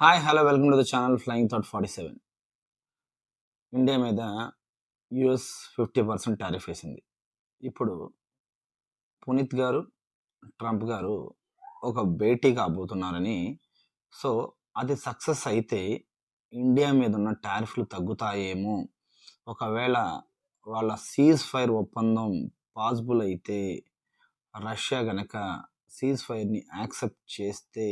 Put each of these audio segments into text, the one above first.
Hi hello welcome to the channel flying thought forty seven India మీద US fifty percent tariff వేసింది. ఇప్పుడు పునీత్ గారు Trump గారు ఒక భేటీ కాబోతున్నారని సో అది సక్సెస్ అయితే ఇండియా మీద ఉన్న టారిఫ్లు తగ్గుతాయేమో. ఒకవేళ వాళ్ళ సీజ్ ఫైర్ ఒప్పందం పాసిబుల్ అయితే రష్యా గనక సీజ్ ఫైర్ని యాక్సెప్ట్ చేస్తే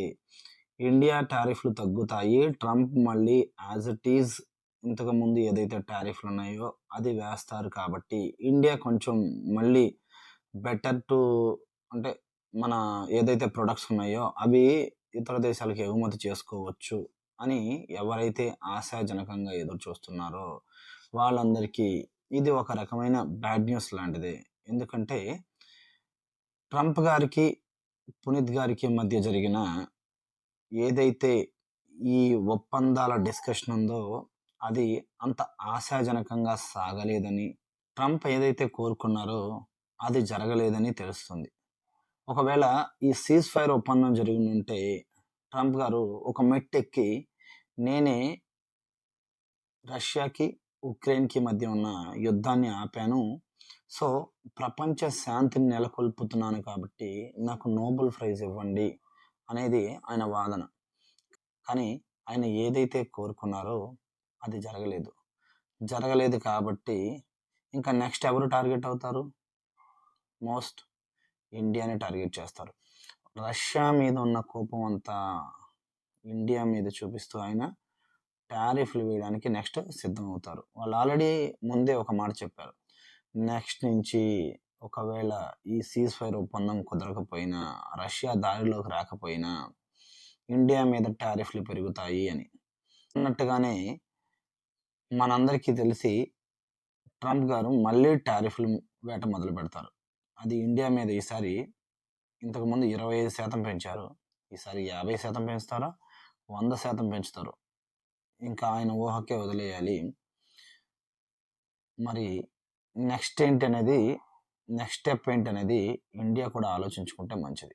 ఇండియా టారిఫ్లు తగ్గుతాయి. ట్రంప్ మళ్ళీ యాజ్ ఇట్ ఈజ్ ఇంతకుముందు ఏదైతే టారిఫ్లు ఉన్నాయో అది వేస్తారు కాబట్టి ఇండియా కొంచెం మళ్ళీ బెటర్ టు అంటే మన ఏదైతే ప్రొడక్ట్స్ ఉన్నాయో అవి ఇతర దేశాలకు ఎగుమతి చేసుకోవచ్చు అని ఎవరైతే ఆశాజనకంగా ఎదురు చూస్తున్నారో వాళ్ళందరికీ ఇది ఒక రకమైన బ్యాడ్ న్యూస్ లాంటిదే. ఎందుకంటే ట్రంప్ గారికి పునీత్ గారికి మధ్య జరిగిన ఏదైతే ఈ ఒప్పందాల డిస్కషన్ ఉందో అది అంత ఆశాజనకంగా సాగలేదని ట్రంప్ ఏదైతే కోరుకున్నారో అది జరగలేదని తెలుస్తుంది. ఒకవేళ ఈ సీజ్ ఫైర్ ఒప్పందం జరిగి ఉంటే ట్రంప్ గారు ఒక మెట్టెక్కి నేనే రష్యాకి ఉక్రెయిన్కి మధ్య ఉన్న యుద్ధాన్ని ఆపాను. సో ప్రపంచ శాంతిని నెలకొల్పుతున్నాను కాబట్టి నాకు నోబెల్ ప్రైజ్ ఇవ్వండి. అనేది ఆయన వాదన. కానీ ఆయన ఏదైతే కోరుకున్నారో అది జరగలేదు. జరగలేదు కాబట్టి ఇంకా నెక్స్ట్ ఎవరు టార్గెట్ అవుతారు? మోస్ట్ ఇండియాని టార్గెట్ చేస్తారు. రష్యా మీద ఉన్న కోపం అంతా ఇండియా మీద చూపిస్తూ ఆయన టారిఫ్లు వేయడానికి నెక్స్ట్ సిద్ధం అవుతారు వాళ్ళు ఆల్రెడీ ముందే ఒక మాట చెప్పారు. నెక్స్ట్ నుంచి ఒకవేళ ఈ సీజ్ ఫైర్ ఒప్పందం కుదరకపోయినా రష్యా దారిలోకి రాకపోయినా ఇండియా మీద టారిఫ్లు పెరుగుతాయి అని. అన్నట్టుగానే మనందరికీ తెలిసి ట్రంప్ గారు మళ్ళీ టారిఫ్లు వేట మొదలు పెడతారు. అది ఇండియా మీద ఈసారి ఇంతకుముందు ఇరవై ఐదు శాతం పెంచారు. ఈసారి యాభై శాతం పెంచుతారా? వంద శాతం పెంచుతారు. ఇంకా ఆయన ఊహకే వదిలేయాలి. మరి నెక్స్ట్ ఏంటి అనేది నెక్స్ట్ స్టెప్ ఏంటనేది అనేది ఇండియా కూడా ఆలోచించుకుంటే మంచిది.